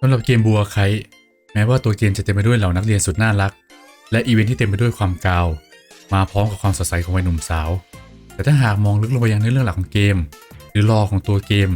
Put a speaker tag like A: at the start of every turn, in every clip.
A: สำหรับเกมบัวไคแม้ว่าตัวเกมจะเต็มไปด้วยเหล่านักเรียนสุดน่ารัก และอีเวนท์ที่เต็มไปด้วยความกาว มาพร้อมกับความสดใสของวัยหนุ่มสาว แต่ถ้าหากมองลึกลงไปยังเนื้อเรื่องหลักของเกม หรือรอของตัวเกม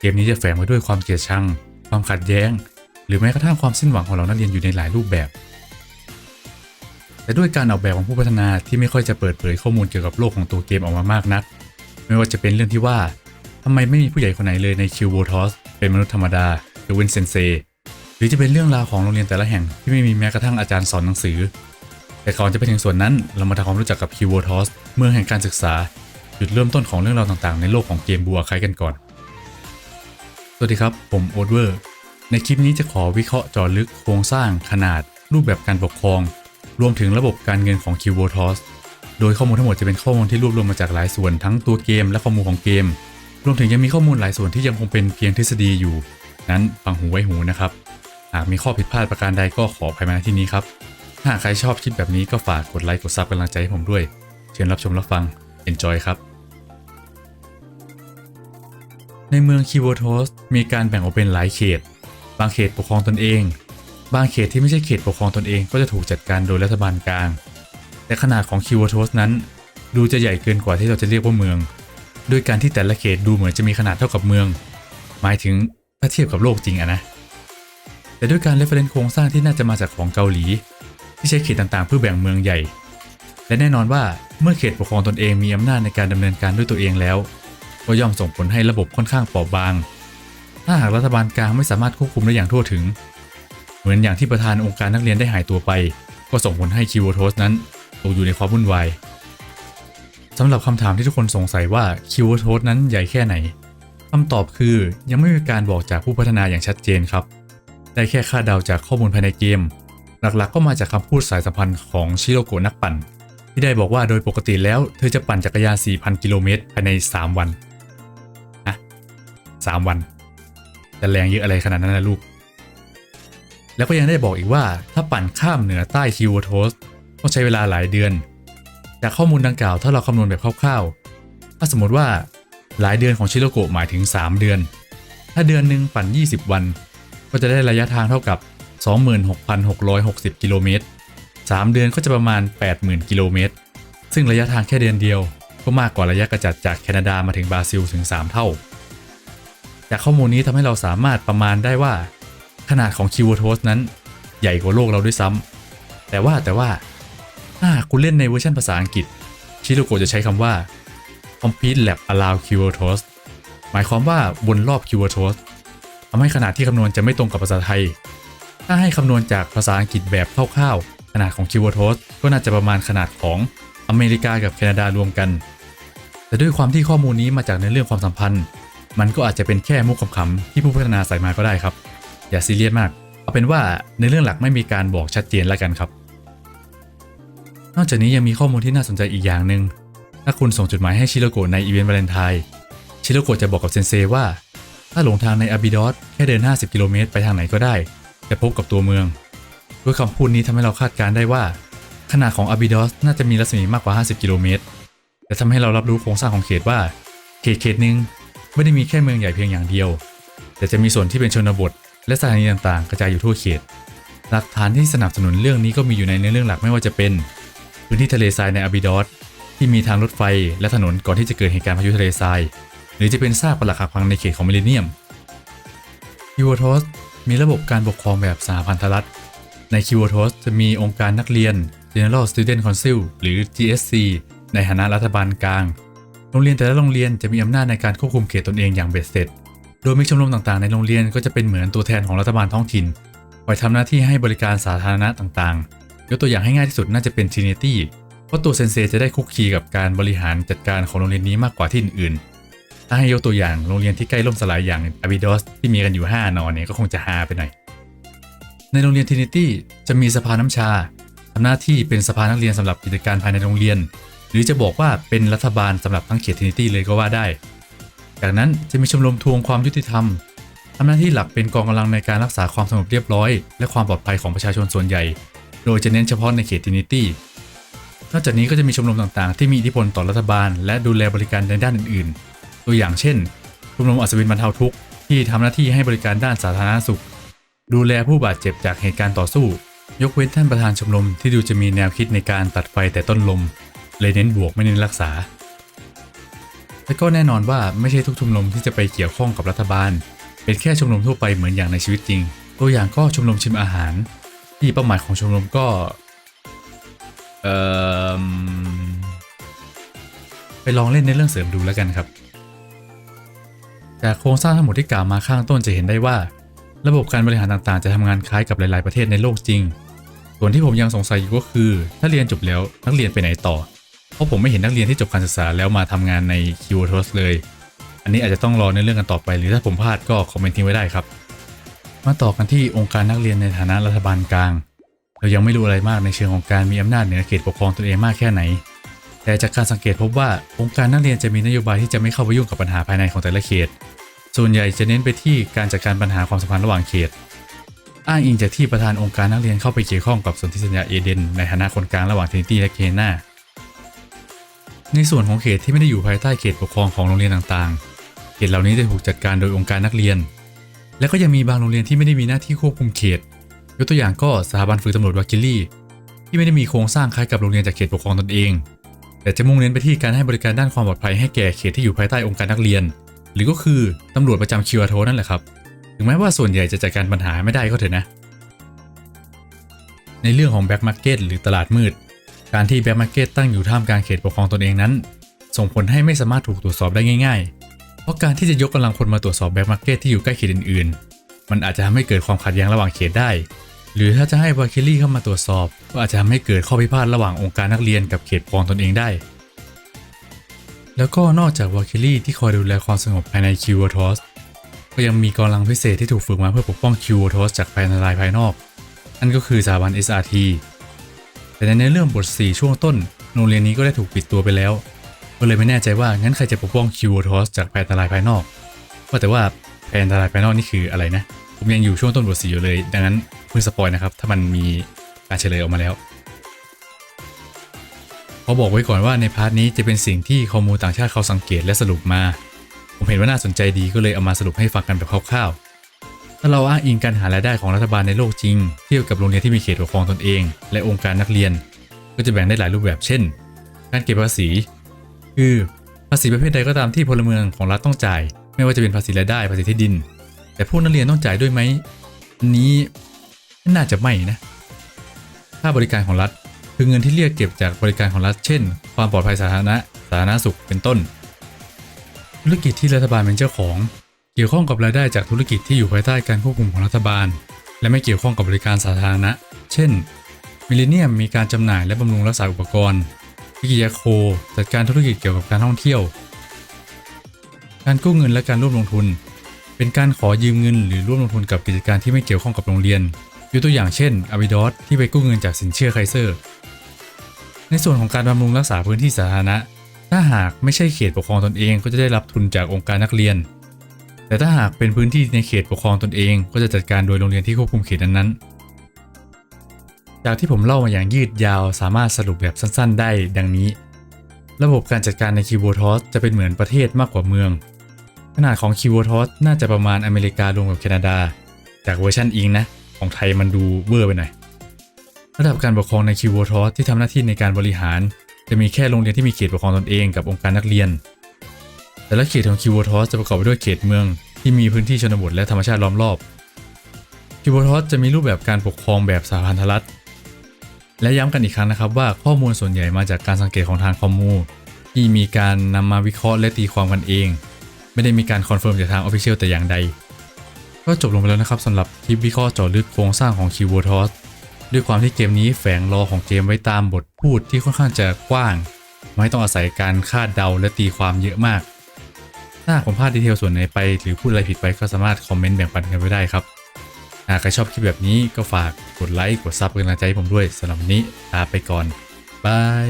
A: เกมนี้จะแฝงไว้ด้วยความเกลียดชัง ความขัดแย้ง หรือแม้กระทั่งความสิ้นหวังของเหล่านักเรียนอยู่ในหลายรูปแบบ แต่ด้วยการออกแบบของผู้พัฒนาที่ไม่ค่อยจะเปิดเผยข้อมูลเกี่ยวกับโลกของตัวเกมออกมามากนัก ไม่ว่าจะเป็นเรื่องที่ว่าทำไมไม่มีผู้ใหญ่คนไหนเลยในคิวโบทอสเป็นมนุษย์ธรรมดา หรือเวนเซนเซหรือจะเป็นเรื่องราวของโรงเรียนแต่ละแห่งที่ไม่มีแม้กระทั่งอาจารย์สอนหนังสือ แต่ก่อนจะไปถึงส่วนนั้นเรามาทำความรู้จักกับคิวโบทอสเมืองแห่งการศึกษา จุดเริ่มต้นของเรื่องราวต่างๆ ในโลกของเกมบัวใครกันก่อน สวัสดีครับ ผมโอดเวอร์ ในคลิปนี้จะขอวิเคราะห์จาะลึกโครงสร้างขนาด รูปแบบการปกครอง รวมถึงระบบการเงินของ q v o t o s โดยข้อมูลทั้งหมดจะเป็นข้อมูลที่รวบรวมมาจากหลายส่วนทั้งตัวเกมและข้อมูลของเกม รวมถึงยังมีข้อมูลหลายส่วนที่ยังคงเป็นเพียงทฤษฎีอยู่ นั้นฟังหูไว้หูนะครับ หากมีข้อผิดพลาดประการใดก็ขออภัยมาที่นี้ครับถ้าหากใครชอบคลิปแบบนี้ก็ฝากกดไลค์กดซับกำลังใจให้ผมด้วย เชิญรับชมรับฟัง enjoy ครับ ในเมืองคิวโทสมีการแบ่งออกเป็นหลายเขต บางเขตปกครองตนเอง บางเขตที่ไม่ใช่เขตปกครองตนเองก็จะถูกจัดการโดยรัฐบาลกลาง แต่ขนาดของคิวโทสนั้น ดูจะใหญ่เกินกว่าที่เราจะเรียกว่าเมือง ด้วยการที่แต่ละเขตดูเหมือนจะมีขนาดเท่ากับเมือง หมายถึง ถ้าเทียบกับโลกจริงอะนะ แต่ด้วยการเรฟเฟรนซ์โครงสร้างที่น่าจะมาจากของเกาหลี ที่ใช้เขตต่างๆ เพื่อแบ่งเมืองใหญ่ และแน่นอนว่าเมื่อเขตปกครองตนเองมีอำนาจในการดำเนินการด้วยตัวเองแล้ว ก็ย่อมส่งผลให้ระบบค่อนข้างเปราะบาง ถ้าหากรัฐบาลกลางไม่สามารถควบคุมได้อย่างทั่วถึง เหมือนอย่างที่ประธานองค์การนักเรียนได้หายตัวไป ก็ส่งผลให้คิวโทสนั้นตกอยู่ในความวุ่นวายสำหรับคำถามที่ทุกคนสงสัยว่าคิวโทสนั้นใหญ่แค่ไหน คำตอบคือยังไม่มีการบอกจากผู้พัฒนาอย่างชัดเจนครับ ได้แค่คาดเดาจากข้อมูลภายในเกม หลักๆ ก็มาจากคำพูดสายสัมพันธ์ของชิโรโกะนักปั่น ที่ได้บอกว่าโดยปกติแล้ว เธอจะปั่นจักรยาน 4,000 กิโลเมตรภายใน 3 วันสามวัน จะแรงเยอะอะไรขนาดนั้นนะลูก แล้วก็ยังได้บอกอีกว่าถ้าปั่นข้ามเหนือใต้คิวโทสต้องใช้เวลาหลายเดือน จากข้อมูลดังกล่าวถ้าเราคำนวณแบบคร่าวๆถ้าสมมติว่า หลายเดือนของชิโรโกะหมายถึง 3 เดือน ถ้าเดือนหนึ่งปั่น 20 วัน ก็จะได้ระยะทางเท่ากับ 26,660 กิโลเมตร 3 เดือนก็จะประมาณ 80,000 กิโลเมตร ซึ่งระยะทางแค่เดือนเดียว ก็มากกว่าระยะกระจัดจากแคนาดามาถึงบราซิลถึง 3 เท่า จากข้อมูลนี้ทำให้เราสามารถประมาณได้ว่า ขนาดของคิวโทสนั้น ใหญ่กว่าโลกเราด้วยซ้ำแต่ว่าแต่ว่าถ้าคุณเล่นในเวอร์ชันภาษาอังกฤษชิโรโกะจะใช้คำว่า complete lab allow q o t o s หมายความว่าวนรอบ q o t o s ทำให้ขนาดที่คำนวณจะไม่ตรงกับภาษาไทย ถ้าให้คำนวณจากภาษาอังกฤษแบบคร่าวๆ ขนาดของ q o t o s ก็น่าจะประมาณขนาดของอเมริกากับแคนาดารวมกัน แต่ด้วยความที่ข้อมูลนี้มาจากในเรื่องความสัมพันธ์ มันก็อาจจะเป็นแค่มุกขำๆที่ผู้พัฒนาใส่มาก็ได้ครับ อย่าซีเรียสมาก เอาเป็นว่าในเรื่องหลักไม่มีการบอกชัดเจนแล้วกันครับ นอกจากนี้ยังมีข้อมูลที่น่าสนใจอีกอย่างหนึ่ง ถ้าคุณส่งจดหมายให้ชิโรโกะในอีเวนต์วาเลนไทน์ชิโรโกะจะบอกกับเซนเซว่า ถ้าหลงทางในอาบิดอสแค่เดิน 50 กิโลเมตรไปทางไหนก็ได้ จะพบกับตัวเมือง ด้วยคำพูดนี้ทำให้เราคาดการได้ว่า ขนาดของอาบิดอสน่าจะมีรัศมีมากกว่า 50 กิโลเมตรแต่ทำให้เรารับรู้โครงสร้างของเขตว่า เขตเขตหนึ่งไม่ได้มีแค่เมืองใหญ่เพียงอย่างเดียว แต่จะมีส่วนที่เป็นชนบท และสถานีต่างๆ กระจายอยู่ทั่วเขต หลักฐานที่สนับสนุนเรื่องนี้ก็มีอยู่ในเนื้อเรื่องหลักไม่ว่าจะเป็น พื้นที่ทะเลทรายในอาบิดอส ที่มีทางรถไฟและถนนก่อนที่จะเกิดเหตุการณ์พายุทะเลทราย หรือจะเป็นซากปรักหักพังในเขตของมิเลเนียมคิวโทสมีระบบการปกครองแบบสหพันธรัฐ ในคิวโทสจะมีองค์การนักเรียน General Student Council หรือ GSC ในฐานะรัฐบาลกลาง โรงเรียนแต่ละโรงเรียนจะมีอำนาจในการควบคุมเขตตนเองอย่างเบ็ดเสร็จ โดยมีชมรมต่างๆ ในโรงเรียนก็จะเป็นเหมือนตัวแทนของรัฐบาลท้องถิ่นคอยทำหน้าที่ให้บริการสาธารณะต่างๆ ยกตัวอย่างให้ง่ายที่สุดน่าจะเป็น Trinity เพราะตัวเซนเซจะได้คุกคีกับการบริหารจัดการของโรงเรียนนี้มากกว่าที่อื่นๆ ถ้าให้ยกตัวอย่างโรงเรียนที่ใกล้ล่มสลายอย่าง Abydos ที่มีกันอยู่ 5 นอนเนี่ยก็คงจะฮาไปหน่อย ในโรงเรียน Trinity จะมีสภาน้ำชาทำหน้าที่เป็นสภานักเรียนสำหรับกิจการภายในโรงเรียน หรือจะบอกว่าเป็นรัฐบาลสำหรับทั้งเขต Trinity เลยก็ว่าได้ จากนั้นจะมีชมรมทวงความยุติธรรมทำหน้าที่หลักเป็นกองกำลังในการรักษาความสงบเรียบร้อย และความปลอดภัยของประชาชนส่วนใหญ่ โดยจะเน้นเฉพาะในเขต Trinity น นอกจากนี้ก็จะมีชมรมต่างๆ ที่มีอิทธิพลต่อรัฐบาล และดูแลบริการในด้านอื่นๆ ตัวอย่างเช่น ชมรมอัศวินบรรเทาทุกข์ที่ทำหน้าที่ให้บริการด้านสาธารณสุข ดูแลผู้บาดเจ็บจากเหตุการณ์ต่อสู้ ยกเว้นท่านประธานชมรมที่ดูจะมีแนวคิดในการตัดไฟแต่ต้นลม เลยเน้นบวกไม่เน้นรักษา และก็แน่นอนว่าไม่ใช่ทุกชมรมที่จะไปเกี่ยวข้องกับรัฐบาล เป็นแค่ชมรมทั่วไปเหมือนอย่างในชีวิตจริง ตัวอย่างก็ชมรมชิมอาหาร ที่เป้าหมายของชมรมก็ เออไปลองเล่นในเรื่องเสริมดูแล้วกันครับ จากโครงสร้างทั้งหมดที่กล่าวมาข้างต้นจะเห็นได้ว่า ระบบการบริหารต่างๆ จะทำงานคล้ายกับหลาย ๆ ประเทศในโลกจริง ส่วนที่ผมยังสงสัยอยู่ก็คือ ถ้าเรียนจบแล้วนักเรียนไปไหนต่อ เพราะผมไม่เห็นนักเรียนที่จบการศึกษาแล้วมาทำงานในคิวโทสเลย อันนี้อาจจะต้องรอในเรื่องกันต่อไป หรือถ้าผมพลาดก็คอมเมนต์ทิ้งไว้ได้ครับ มาต่อกันที่องค์การนักเรียนในฐานะรัฐบาลกลาง เรายังไม่รู้อะไรมากในเชิงของการมีอำนาจเหนือเขตปกครองตนเองมากแค่ไหน แต่จากการสังเกตพบว่าองค์การนักเรียนจะมีนโยบายที่จะไม่เข้าไปยุ่งกับปัญหาภายในของแต่ละเขต ส่วนใหญ่จะเน้นไปที่การจัดการปัญหาความสัมพันธ์ระหว่างเขต อ้างอิงจากที่ประธานองค์การนักเรียนเข้าไปเกี่ยวข้องกับสนธิสัญญาเอเดนในฐานะคนกลางระหว่างเทนตี้และเคนนาในส่วนของเขตที่ไม่ได้อยู่ภายใต้เขตปกครองของโรงเรียนต่างๆ เขตเหล่านี้จะถูกจัดการโดยองค์การนักเรียน และก็ยังมีบางโรงเรียนที่ไม่ได้มีหน้าที่ควบคุมเขต ยกตัวอย่างก็สถาบันฝึกตำรวจวากิลี่ ที่ไม่ได้มีโครงสร้างคล้ายกับโรงเรียนจากเขตปกครองตนเอง แต่จะมุ่งเน้นไปที่การให้บริการด้านความปลอดภัยให้แก่เขตที่อยู่ภายใต้องค์การนักเรียน หรือก็คือตำรวจประจำคิวอาโทนั่นแหละครับ ถึงแม้ว่าส่วนใหญ่จะจัดการปัญหาไม่ได้ก็เถอะนะ ในเรื่องของแบ็กมาร์เก็ตหรือตลาดมืด การที่แบ็กมาร์เก็ตตั้งอยู่ท่ามกลางเขตปกครองตนเองนั้น ส่งผลให้ไม่สามารถถูกตรวจสอบได้ง่าย ๆ เพราะการที่จะยกกำลังคนมาตรวจสอบแบ็กมาร์เก็ตที่อยู่ใกล้เขตอื่นๆ มันอาจจะทำให้เกิดความขัดแย้งระหว่างเขตได้ หรือถ้าจะให้วาคิลี่เข้ามาตรวจสอบ ก็อาจจะทำให้เกิดข้อพิพาทระหว่างองค์การนักเรียนกับเขตปกครองตนเองได้ แล้วก็นอกจากวาคิลี่ที่คอยดูแลความสงบภายในคิวอทอสก็ยังมีกำลังพิเศษที่ถูกฝึกมาเพื่อปกป้องคิวอทอสจากภัยอันตรายภายนอก นั่นก็คือสถาบัน SRT แต่ในเนื้อเรื่องบท 4 ช่วงต้น โรงเรียนนี้ก็ได้ถูกปิดตัวไปแล้ว ก็เลยไม่แน่ใจว่างั้นใครจะปกป้องคิวอทอสจากภัยอันตรายภายนอกว่าแต่ว่า ภัยอันตรายภายนอกนี่คืออะไรนะ ผมยังอยู่ช่วงต้นบท4อยู่เลย ดังนั้นเพิ่งสปอยนะครับ ถ้ามันมีการเฉลยออกมาแล้วเขาบอกไว้ก่อนว่าในพาร์ทนี้จะเป็นสิ่งที่ข้อมูลต่างชาติเขาสังเกตและสรุปมา ผมเห็นว่าน่าสนใจดีก็เลยเอามาสรุปให้ฟังกันแบบคร่าวๆ ถ้าเราอ้างอิงการหารายได้ของรัฐบาลในโลกจริง เทียบกับโรงเรียนที่มีเขตปกครองตนเอง และองค์การนักเรียน ก็จะแบ่งได้หลายรูปแบบเช่น การเก็บภาษี คือภาษีประเภทใดก็ตามที่พลเมืองของรัฐต้องจ่าย ไม่ว่าจะเป็นภาษีรายได้ภาษีที่ดิน แต่ผู้นักเรียนต้องจ่ายด้วยไหมอันนี้น่าจะไม่นะ ค่าบริการของรัฐ คือเงินที่เรียกเก็บจากบริการของรัฐ เช่น ความปลอดภัยสาธารณะสาธารณสุขเป็นต้น ธุรกิจที่รัฐบาลเป็นเจ้าของ เกี่ยวข้องกับรายได้จากธุรกิจที่อยู่ภายใต้การควบคุมของรัฐบาล และไม่เกี่ยวข้องกับบริการสาธารณะ เช่นมิลเลนเนียมมีการจำหน่ายและบำรุงรักษาอุปกรณ์วิกิยาโคจัดการธุรกิจเกี่ยวกับการท่องเที่ยว การกู้เงินและการร่วมลงทุน เป็นการขอยืมเงินหรือร่วมลงทุนกับกิจการที่ไม่เกี่ยวข้องกับโรงเรียนยกตัวอย่างเช่นอาบิดอสที่ไปกู้เงินจากสินเชื่อไคเซอร์ ในส่วนของการบำรุงรักษาพื้นที่สาธารณะ ถ้าหากไม่ใช่เขตปกครองตนเองก็จะได้รับทุนจากองค์การนักเรียน แต่ถ้าหากเป็นพื้นที่ในเขตปกครองตนเองก็จะจัดการโดยโรงเรียนที่ควบคุมเขตนั้นๆ จากที่ผมเล่ามาอย่างยืดยาวสามารถสรุปแบบสั้นๆ ได้ดังนี้ ระบบการจัดการในคิวโบทอสจะเป็นเหมือนประเทศมากกว่าเมือง ขนาดของคิวโทอสน่าจะประมาณอเมริการวมกับแคนาดา จากเวอร์ชันอิงนะ ของไทยมันดูเวอร์ไปหน่อย ระดับการปกครองในคิวโทอสที่ทำหน้าที่ในการบริหาร จะมีแค่โรงเรียนที่มีเขตปกครองตนเองกับองค์การนักเรียน แต่ละเขตของคิวโทอสจะประกอบไปด้วยเขตเมืองที่มีพื้นที่ชนบทและธรรมชาติล้อมรอบคิวโบทอสจะมีรูปแบบการปกครองแบบสาพันธรัฐ และย้ำกันอีกครั้งนะครับว่าข้อมูลส่วนใหญ่มาจากการสังเกตของทางคอมมูที่มีการนำมาวิเคราะห์และตีความกันเอง ไม่ได้มีการคอนเฟิร์มจากทางออฟฟิเชียลแต่อย่างใด ก็จบลงไปแล้วนะครับสำหรับคลิปวิเคราะห์เจาะลึกโครงสร้างของคิวโบทอสด้วยความที่เกมนี้แฝงรอของเกมไว้ตามบทพูดที่ค่อนข้างจะกว้าง ไม่ต้องอาศัยการคาดเดาและตีความเยอะมาก ถ้าผมพลาดดีเทลส่วนไหนไป หรือพูดอะไรผิดไปก็สามารถคอมเมนต์แบ่งปันกันไว้ได้ครับ หากใครชอบคลิปแบบนี้ก็ฝากกดไลค์กดซับเป็นกำลังใจให้ผมด้วยสำหรับวันนี้ลาไปก่อนบาย